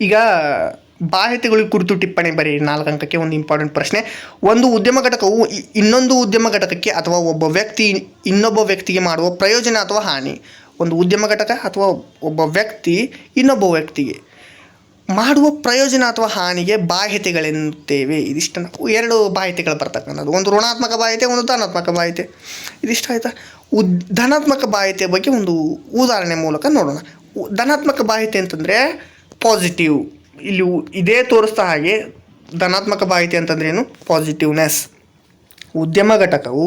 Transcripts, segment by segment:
ಈಗ ಬಾಹ್ಯತೆಗಳಿಗೆ ಕುರಿತು ಟಿಪ್ಪಣಿ ಬರೀ ನಾಲ್ಕು ಅಂಕಕ್ಕೆ ಒಂದು ಇಂಪಾರ್ಟೆಂಟ್ ಪ್ರಶ್ನೆ. ಒಂದು ಉದ್ಯಮ ಘಟಕವು ಇನ್ನೊಂದು ಉದ್ಯಮ ಘಟಕಕ್ಕೆ ಅಥವಾ ಒಬ್ಬ ವ್ಯಕ್ತಿ ಇನ್ನೊಬ್ಬ ವ್ಯಕ್ತಿಗೆ ಮಾಡುವ ಪ್ರಯೋಜನ ಅಥವಾ ಹಾನಿ. ಒಂದು ಉದ್ಯಮ ಘಟಕ ಅಥವಾ ಒಬ್ಬ ವ್ಯಕ್ತಿ ಇನ್ನೊಬ್ಬ ವ್ಯಕ್ತಿಗೆ ಮಾಡುವ ಪ್ರಯೋಜನ ಅಥವಾ ಹಾನಿಗೆ ಬಾಹ್ಯತೆಗಳೆನ್ನುತ್ತೇವೆ ಇದಿಷ್ಟು ಎರಡು ಬಾಹ್ಯತೆಗಳು ಬರ್ತಕ್ಕಂಥದ್ದು. ಒಂದು ಋಣಾತ್ಮಕ ಬಾಹ್ಯತೆ ಒಂದು ಧನಾತ್ಮಕ ಬಾಹ್ಯತೆ ಇದಿಷ್ಟು ಆಯಿತಾ? ಉದ್, ಧನಾತ್ಮಕ ಬಾಹ್ಯತೆಯ ಬಗ್ಗೆ ಒಂದು ಉದಾಹರಣೆ ಮೂಲಕ ನೋಡೋಣ. ಧನಾತ್ಮಕ ಬಾಹ್ಯತೆ ಅಂತಂದರೆ ಪಾಸಿಟಿವ್ ಇಲ್ಲಿ ಇದೇ ತೋರಿಸ್ತಾ ಹಾಗೆ ಧನಾತ್ಮಕ ಮಾಹಿತಿ ಅಂತಂದ್ರೆ ಏನು? ಪಾಸಿಟಿವ್ನೆಸ್ ಉದ್ಯಮ ಘಟಕವು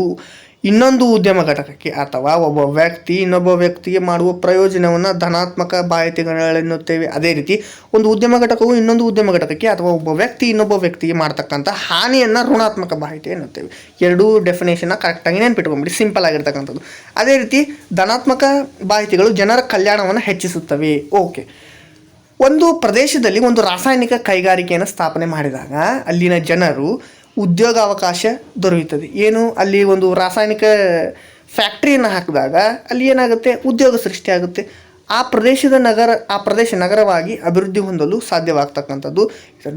ಇನ್ನೊಂದು ಉದ್ಯಮ ಘಟಕಕ್ಕೆ ಅಥವಾ ಒಬ್ಬ ವ್ಯಕ್ತಿ ಇನ್ನೊಬ್ಬ ವ್ಯಕ್ತಿಗೆ ಮಾಡುವ ಪ್ರಯೋಜನವನ್ನು ಧನಾತ್ಮಕ ಬಾಧ್ಯತೆಗಳೆನ್ನುತ್ತೇವೆ ಅದೇ ರೀತಿ ಒಂದು ಉದ್ಯಮ ಘಟಕವು ಇನ್ನೊಂದು ಉದ್ಯಮ ಘಟಕಕ್ಕೆ ಅಥವಾ ಒಬ್ಬ ವ್ಯಕ್ತಿ ಇನ್ನೊಬ್ಬ ವ್ಯಕ್ತಿಗೆ ಮಾಡ್ತಕ್ಕಂಥ ಹಾನಿಯನ್ನು ಋಣಾತ್ಮಕ ಬಾಧ್ಯತೆ ಎನ್ನುತ್ತೇವೆ. ಎರಡೂ ಡೆಫಿನೇಷನ್ನ ಕರೆಕ್ಟಾಗಿ ನೆನ್ಪಿಟ್ಕೊಂಬಿಡಿ ಸಿಂಪಲ್ ಆಗಿರ್ತಕ್ಕಂಥದ್ದು. ಅದೇ ರೀತಿ ಧನಾತ್ಮಕ ಬಾಧ್ಯತೆಗಳು ಜನರ ಕಲ್ಯಾಣವನ್ನು ಹೆಚ್ಚಿಸುತ್ತವೆ. ಓಕೆ ಒಂದು ಪ್ರದೇಶದಲ್ಲಿ ಒಂದು ರಾಸಾಯನಿಕ ಕೈಗಾರಿಕೆಯನ್ನು ಸ್ಥಾಪನೆ ಮಾಡಿದಾಗ ಅಲ್ಲಿನ ಜನರು ಉದ್ಯೋಗಾವಕಾಶ ದೊರೆಯುತ್ತದೆ. ಏನು? ಅಲ್ಲಿ ಒಂದು ರಾಸಾಯನಿಕ ಫ್ಯಾಕ್ಟ್ರಿಯನ್ನು ಹಾಕಿದಾಗ ಅಲ್ಲಿ ಏನಾಗುತ್ತೆ? ಉದ್ಯೋಗ ಸೃಷ್ಟಿಯಾಗುತ್ತೆ ಆ ಪ್ರದೇಶದ ನಗರ, ಆ ಪ್ರದೇಶ ನಗರವಾಗಿ ಅಭಿವೃದ್ಧಿ ಹೊಂದಲು ಸಾಧ್ಯವಾಗ್ತಕ್ಕಂಥದ್ದು.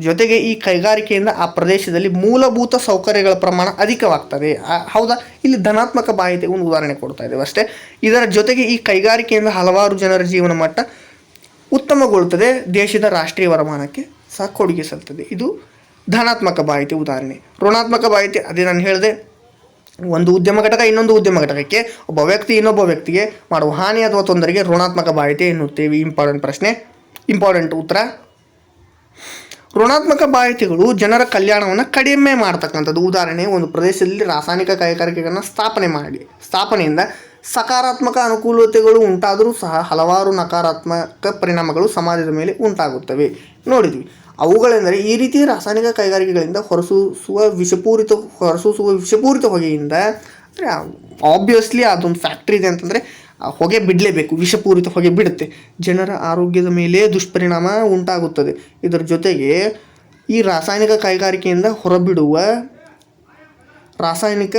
ಜೊತೆಗೆ ಈ ಕೈಗಾರಿಕೆಯಿಂದ ಆ ಪ್ರದೇಶದಲ್ಲಿ ಮೂಲಭೂತ ಸೌಕರ್ಯಗಳ ಪ್ರಮಾಣ ಅಧಿಕವಾಗ್ತದೆ. ಹೌದಾ? ಇಲ್ಲಿ ಧನಾತ್ಮಕ ಬಾಧ್ಯತೆ ಒಂದು ಉದಾಹರಣೆ ಕೊಡ್ತಾ ಇದ್ದೇವೆ ಅಷ್ಟೇ. ಇದರ ಜೊತೆಗೆ ಈ ಕೈಗಾರಿಕೆಯಿಂದ ಹಲವಾರು ಜನರ ಜೀವನ ಮಟ್ಟ ಉತ್ತಮಗೊಳ್ಳುತ್ತದೆ ದೇಶದ ರಾಷ್ಟ್ರೀಯ ವರಮಾನಕ್ಕೆ ಸಹ ಕೊಡುಗೆ ಸಲ್ತದೆ ಇದು ಧನಾತ್ಮಕ ಬಾಯಿತಿ ಉದಾಹರಣೆ. ಋಣಾತ್ಮಕ ಬಾಯಿತಿ ಅದೇ ನಾನು ಹೇಳಿದೆ, ಒಂದು ಉದ್ಯಮ ಘಟಕ ಇನ್ನೊಂದು ಉದ್ಯಮ ಘಟಕಕ್ಕೆ ಒಬ್ಬ ವ್ಯಕ್ತಿ ಇನ್ನೊಬ್ಬ ವ್ಯಕ್ತಿಗೆ ಮಾಡುವ ಹಾನಿ ಅಥವಾ ತೊಂದರೆಗೆ ಋಣಾತ್ಮಕ ಬಾಯಿತಿ ಎನ್ನುತ್ತೇವೆ. ಇಂಪಾರ್ಟೆಂಟ್ ಪ್ರಶ್ನೆ. ಇಂಪಾರ್ಟೆಂಟ್ ಉತ್ತರ. ಋಣಾತ್ಮಕ ಬಾಯಿತಿಗಳು ಜನರ ಕಲ್ಯಾಣವನ್ನು ಕಡಿಮೆ ಮಾಡ್ತಕ್ಕಂಥದ್ದು. ಉದಾಹರಣೆ, ಒಂದು ಪ್ರದೇಶದಲ್ಲಿ ರಾಸಾಯನಿಕ ಕೈಗಾರಿಕೆಗಳನ್ನು ಸ್ಥಾಪನೆ ಮಾಡಿ, ಸ್ಥಾಪನೆಯಿಂದ ಸಕಾರಾತ್ಮಕ ಅನುಕೂಲತೆಗಳು ಉಂಟಾದರೂ ಸಹ ಹಲವಾರು ನಕಾರಾತ್ಮಕ ಪರಿಣಾಮಗಳು ಸಮಾಜದ ಮೇಲೆ ಉಂಟಾಗುತ್ತವೆ. ನೋಡಿದ್ವಿ. ಅವುಗಳೆಂದರೆ ಈ ರೀತಿ ರಾಸಾಯನಿಕ ಕೈಗಾರಿಕೆಗಳಿಂದ ಹೊರಸೂಸುವ ವಿಷಪೂರಿತ ಹೊರಸೂಸುವ ವಿಷಪೂರಿತ ಹೊಗೆಯಿಂದ ಅಂದರೆ ಆಬ್ವಿಯಸ್ಲಿ ಅದೊಂದು ಫ್ಯಾಕ್ಟ್ರಿ ಇದೆ ಅಂತಂದರೆ ಆ ಹೊಗೆ ಬಿಡಲೇಬೇಕು, ವಿಷಪೂರಿತ ಹೊಗೆ ಬಿಡುತ್ತೆ. ಜನರ ಆರೋಗ್ಯದ ಮೇಲೆ ದುಷ್ಪರಿಣಾಮ ಉಂಟಾಗುತ್ತದೆ. ಇದರ ಜೊತೆಗೆ ಈ ರಾಸಾಯನಿಕ ಕೈಗಾರಿಕೆಯಿಂದ ಹೊರಬಿಡುವ ರಾಸಾಯನಿಕ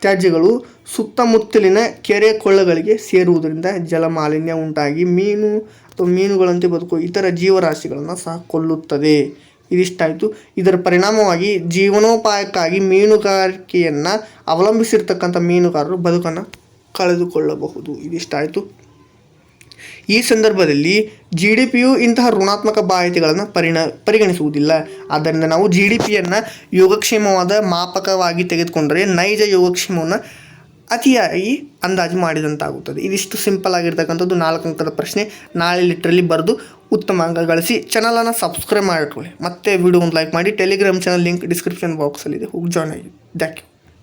ತ್ಯಾಜ್ಯಗಳು ಸುತ್ತಮುತ್ತಲಿನ ಕೆರೆ ಕೊಳ್ಳಗಳಿಗೆ ಸೇರುವುದರಿಂದ ಜಲ ಮಾಲಿನ್ಯ ಉಂಟಾಗಿ ಮೀನು ಅಥವಾ ಮೀನುಗಳಂತೆ ಬದುಕುವ ಇತರ ಜೀವರಾಶಿಗಳನ್ನು ಸಹ ಕೊಲ್ಲುತ್ತದೆ. ಇದಿಷ್ಟಾಯಿತು. ಇದರ ಪರಿಣಾಮವಾಗಿ ಜೀವನೋಪಾಯಕ್ಕಾಗಿ ಮೀನುಗಾರಿಕೆಯನ್ನು ಅವಲಂಬಿಸಿರ್ತಕ್ಕಂಥ ಮೀನುಗಾರರು ಬದುಕನ್ನು ಕಳೆದುಕೊಳ್ಳಬಹುದು. ಇದಿಷ್ಟಾಯಿತು. ಈ ಸಂದರ್ಭದಲ್ಲಿ ಜಿ ಡಿ ಪಿಯು ಇಂತಹ ಋಣಾತ್ಮಕ ಬಾಹಿತಿಗಳನ್ನು ಪರಿಣ, ಪರಿಗಣಿಸುವುದಿಲ್ಲ. ಆದ್ದರಿಂದ ನಾವು ಜಿ ಡಿ ಪಿಯನ್ನು ಯೋಗಕ್ಷೇಮವಾದ ಮಾಪಕವಾಗಿ ತೆಗೆದುಕೊಂಡರೆ ನೈಜ ಯೋಗಕ್ಷೇಮವನ್ನು ಅತಿಯಾಗಿ ಅಂದಾಜು ಮಾಡಿದಂತಾಗುತ್ತದೆ. ಇದಿಷ್ಟು ಸಿಂಪಲ್ ಆಗಿರ್ತಕ್ಕಂಥದ್ದು ನಾಲ್ಕು ಅಂಕದ ಪ್ರಶ್ನೆ. ನಾಳೆ ಲಿಟ್ರಲ್ಲಿ ಬರೆದು ಉತ್ತಮ ಅಂಕ ಗಳಿಸಿ ಚಾನಲನ್ನು ಸಬ್ಸ್ಕ್ರೈಬ್ ಮಾಡಿಕೊಳ್ಳಿ ಮತ್ತೆ ವಿಡಿಯೋ ಒಂದು ಲೈಕ್ ಮಾಡಿ. ಟೆಲಿಗ್ರಾಮ್ ಚಾನಲ್ ಲಿಂಕ್ ಡಿಸ್ಕ್ರಿಪ್ಷನ್ ಬಾಕ್ಸಲ್ಲಿದೆ ಹೋಗಿ ಜಾಯ್ನ್ ಆಗಿ. Thank you